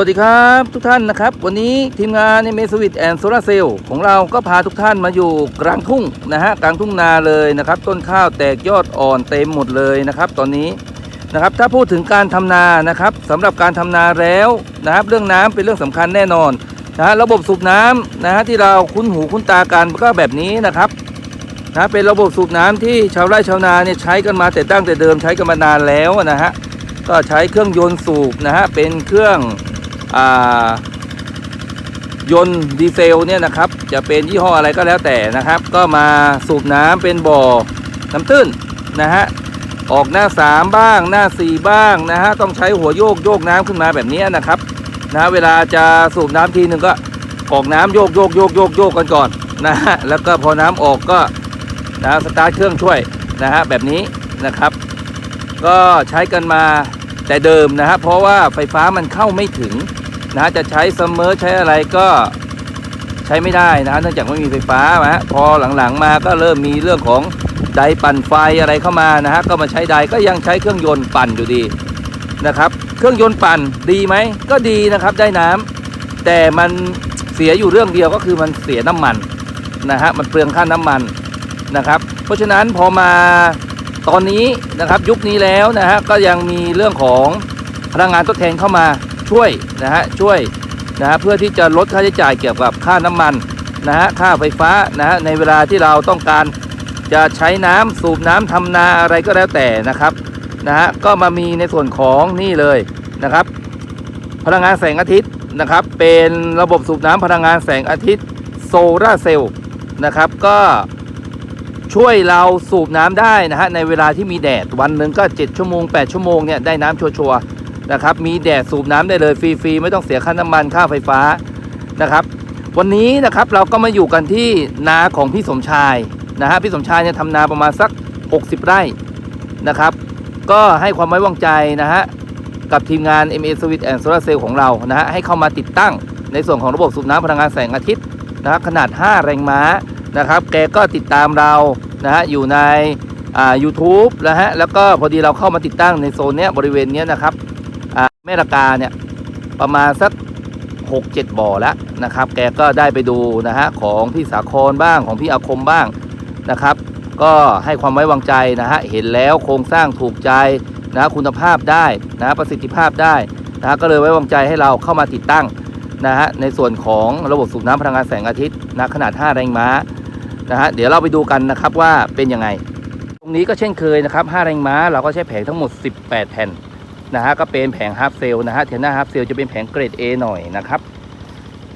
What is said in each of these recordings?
วัสดีครับทุกท่านนะครับ วันนี้ทีมงานในเมสวิตแอนโซลาเซลของเราก็พาทุกท่านมาอยู่กลางทุ่งนะฮะกลางทุ่งนาเลยนะครับ ต้นข้าวแตกยอดอ่อนเต็มหมดเลยนะครับ ตอนนี้นะครับถ้าพูดถึงการทำนานะครับสำหรับการทำนาแล้วนะครับ เรื่องน้ำเป็นเรื่องสำคัญแน่นอนนะฮะระบบสูบน้ำนะฮะที่เราคุ้นหูคุ้นตากันก็แบบนี้นะครับนะเป็นระบบสูบน้ำที่ชาวไร่ชาวนาเนี่ยใช้กันมาแต่ตั้งแต่เดิมใช้กันมานานแล้วนะฮะก็ใช้เครื่องยนต์สูบนะฮะเป็นเครื่อง ยนต์ดีเซลเนี่ยนะครับ จะเป็นยี่ห้ออะไรก็แล้วแต่นะครับ ก็มาสูบน้ำเป็นบ่อน้ำตื้นนะฮะออกหน้า 3 บ้างหน้า 4 บ้างนะฮะต้องใช้หัวโยกโยกน้ำขึ้นมาแบบนี้นะครับนะฮะเวลาจะสูบน้ำทีหนึ่งก็กรอกน้ำโยกโยกโยกโยกโยกกันก่อนนะฮะแล้วก็พอน้ำออกก็นะสตาร์ทเครื่องช่วยนะฮะแบบนี้นะครับ ก็ใช้กันมา แต่เดิมนะฮะเพราะว่าไฟฟ้ามันเข้าไม่ถึงนะฮะจะใช้เสมอใช้อะไรก็ใช้ไม่ได้นะฮะเนื่องจากไม่มีไฟฟ้านะฮะพอหลังๆมาก็เริ่มมีเรื่องของไดปั่นไฟอะไรเข้ามานะฮะก็มาใช้ไดก็ยังใช้เครื่องยนต์ปั่นอยู่ดีนะครับ เครื่องยนต์ปั่นดีไหมก็ดีนะครับได้น้ำแต่มันเสียอยู่เรื่องเดียวก็คือมันเสียน้ำมันนะฮะมันเปลืองค่าน้ำมันนะครับ เพราะฉะนั้นพอมา ตอนนี้นะครับยุคนี้แล้วนะฮะก็ยังมีเรื่องของพลังงานทดแทนเข้ามาช่วยนะฮะช่วยนะฮะเพื่อที่จะลดค่าใช้จ่ายเกี่ยวกับค่าน้ำมันนะฮะค่าไฟฟ้านะฮะในเวลาที่เราต้องการจะใช้น้ำสูบน้ำทำนาอะไรก็แล้วแต่นะครับนะฮะก็มามีในส่วนของนี่เลยนะครับ พลังงานแสงอาทิตย์นะครับ เป็นระบบสูบน้ำพลังงานแสงอาทิตย์โซลาร์เซลล์นะครับ ก็ ช่วยเราสูบน้ำได้นะฮะในเวลาที่มีแดดวันหนึ่งก็ 7 ชั่วโมง 8 ชั่วโมงเนี่ยได้น้ำชัวร์ๆนะครับมีแดดสูบน้ำได้เลยฟรีๆไม่ต้องเสียค่าน้ำมันค่าไฟฟ้านะครับ วันนี้นะครับเราก็มาอยู่กันที่นาของพี่สมชายนะฮะพี่สมชายเนี่ยทำนาประมาณสัก 60 ไร่นะครับ ก็ให้ความไว้วางใจนะฮะกับทีมงาน MA Switch and Solar Cell ของเรานะฮะให้เข้ามาติดตั้งในส่วนของระบบสูบน้ำพลังงานแสงอาทิตย์นะครับขนาด 5 แรงม้า นะครับ แกก็ติดตามเรานะฮะอยู่ในอ่า YouTube นะฮะแล้วก็พอดีเราเข้ามาติดตั้งในโซนเนี้ยบริเวณเนี้ยนะครับอ่าแม่ละกาเนี่ยประมาณสัก6 7บ่อแล้วนะครับ แกก็ได้ไปดูนะฮะของพี่สาครบ้างของพี่อาคมบ้างนะครับ ก็ให้ความไว้วางใจนะฮะเห็นแล้วโครงสร้างถูกใจนะคุณภาพได้นะประสิทธิภาพได้นะฮะก็เลยไว้วางใจให้เราเข้ามาติดตั้งนะฮะในส่วนของระบบสูบน้ำพลังงานแสงอาทิตย์นะขนาด 5 แรงม้า นะฮะเดี๋ยวเราไปดูกันนะครับว่าเป็นยังไง ตรงนี้ก็เช่นเคยนะครับ5แรงม้าเราก็ใช้แผงทั้งหมด 18 แผ่นนะฮะก็เป็นแผงฮาร์ฟเซลนะฮะเทนหน้าฮาร์ฟเซลจะเป็นแผงเกรด A หน่อยนะครับ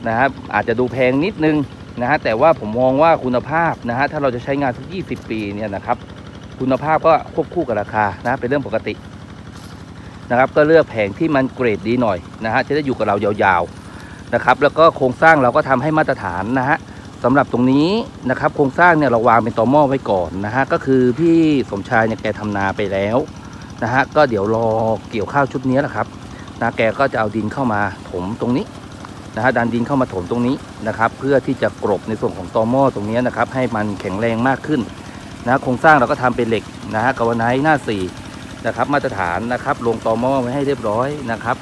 นะครับอาจจะดูแพงนิดนึงนะฮะแต่ว่าผมมองว่าคุณภาพนะฮะถ้าเราจะใช้งานสัก20 ปีเนี่ยนะครับ คุณภาพก็ควบคู่กับราคานะเป็นเรื่องปกตินะครับก็เลือกแผงที่มันเกรดดีหน่อยนะฮะจะได้อยู่กับเรายาวๆนะครับแล้วก็โครงสร้างเราก็ทำให้มาตรฐานนะฮะ สำหรับตรงนี้นะครับโครงสร้างเนี่ยเราวางเป็นตอหม้อไว้ก่อนนะฮะก็คือพี่สมชายเนี่ยแกทำนาไปแล้วนะฮะก็เดี๋ยวรอเกี่ยวข้าวชุดนี้แหละครับนะแกก็จะเอาดินเข้ามาถมตรงนี้นะฮะดันดินเข้ามาถมตรงนี้นะครับ เพื่อที่จะกรบในส่วนของตอหม้อตรงนี้นะครับ ให้มันแข็งแรงมากขึ้นนะโครงสร้างเราก็ทำเป็นเหล็กนะฮะกาวไนท์หน้าสี่นะครับ มาตรฐานนะครับ ลงตอหม้อไว้ให้เรียบร้อยนะครับ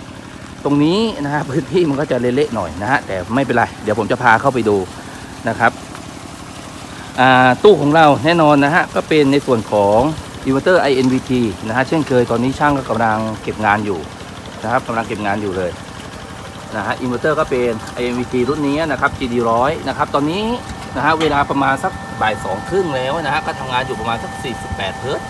ตรงนี้นะฮะพื้นที่มันก็จะเละๆหน่อยนะฮะแต่ไม่เป็นไรเดี๋ยวผมจะพาเข้าไปดู นะครับตู้ของเราแน่นอนนะฮะก็เป็นในส่วนของอินเวอร์เตอร์ INVT นะฮะเช่นเคยตอนนี้ช่างก็กำลังเก็บงานอยู่นะครับกำลังเก็บงานอยู่เลยนะฮะอินเวอร์เตอร์ก็เป็น INVT รุ่นนี้นะครับ GD100 นะครับตอนนี้นะฮะเวลาประมาณสักบ่ายสองครึ่งแล้วนะฮะก็ทำงานอยู่ประมาณสัก 48 เฮิร์ต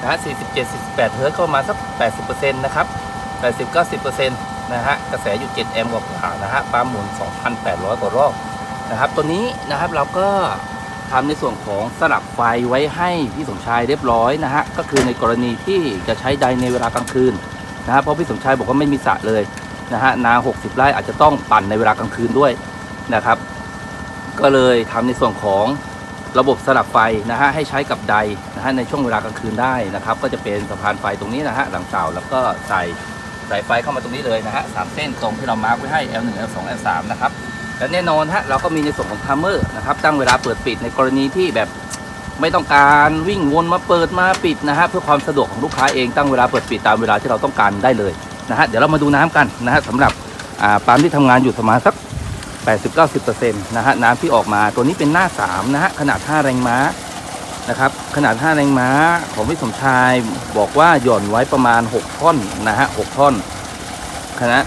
นะฮะ 47 48 เฮิร์ตซ์ก็ประมาณสัก 80%นะครับ 80 90%นะฮะกระแสอยู่ 7 แอมป์กว่านะฮะปั๊มหมุน 2,800 กว่ารอบ นะครับ ตัวนี้นะครับเราก็ทำในส่วนของสลับไฟไว้ให้พี่สมชายเรียบร้อยนะฮะก็คือในกรณีที่จะใช้ใดในเวลากลางคืนนะฮะเพราะพี่สมชายบอกว่าไม่มีสระเลยนะฮะนา 60 ไร่อาจจะต้องปั่นในเวลากลางคืนด้วยนะครับ ก็เลยทำในส่วนของระบบสลับไฟนะฮะให้ใช้กับใดนะฮะในช่วงเวลากลางคืนได้นะครับ ก็จะเป็นสะพานไฟตรงนี้นะฮะหลังเสาแล้วก็ใส่สายไฟเข้ามาตรงนี้เลยนะฮะสามเส้นตรงที่เรามาร์กไว้ให้ L1 L2 L3 นะครับ และแน่นอนฮะเราก็มีในส่วนของทัมเมอร์นะครับตั้งเวลาเปิดปิดในกรณีที่แบบไม่ต้องการวิ่งวนมาเปิดมาปิดนะฮะเพื่อความสะดวกของลูกค้าเองตั้งเวลาเปิดปิดตามเวลาที่เราต้องการได้เลยนะฮะเดี๋ยวเรามาดูน้ำกันนะฮะสำหรับอ่าปั๊มที่ทำงานอยู่ประมาณสัก 80-90%นะฮะน้ำที่ออกมาตัวนี้เป็นหน้า 3 นะฮะขนาด 5 แรงม้านะครับขนาด 5 แรงม้าของพี่สมชายบอกว่าหย่อนไว้ประมาณ 6 ท่อนนะฮะ6ท่อนคณะ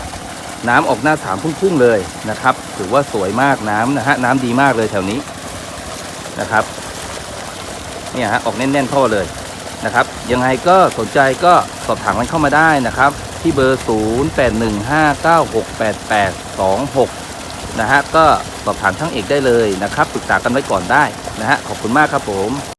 น้ำออกหน้า3พุ่งๆเลยนะครับ ถือว่าสวยมากน้ำนะฮะน้ำดีมากเลยแถวนี้นะครับเนี่ยฮะออกแน่นๆท่อเลยนะครับ ยังไงก็สนใจก็สอบถามกันเข้ามาได้นะครับ ที่เบอร์ 0815968826 นะฮะก็สอบถามช่างเอกได้เลยนะครับปรึกษากันไว้ก่อนได้นะฮะขอบคุณมากครับผม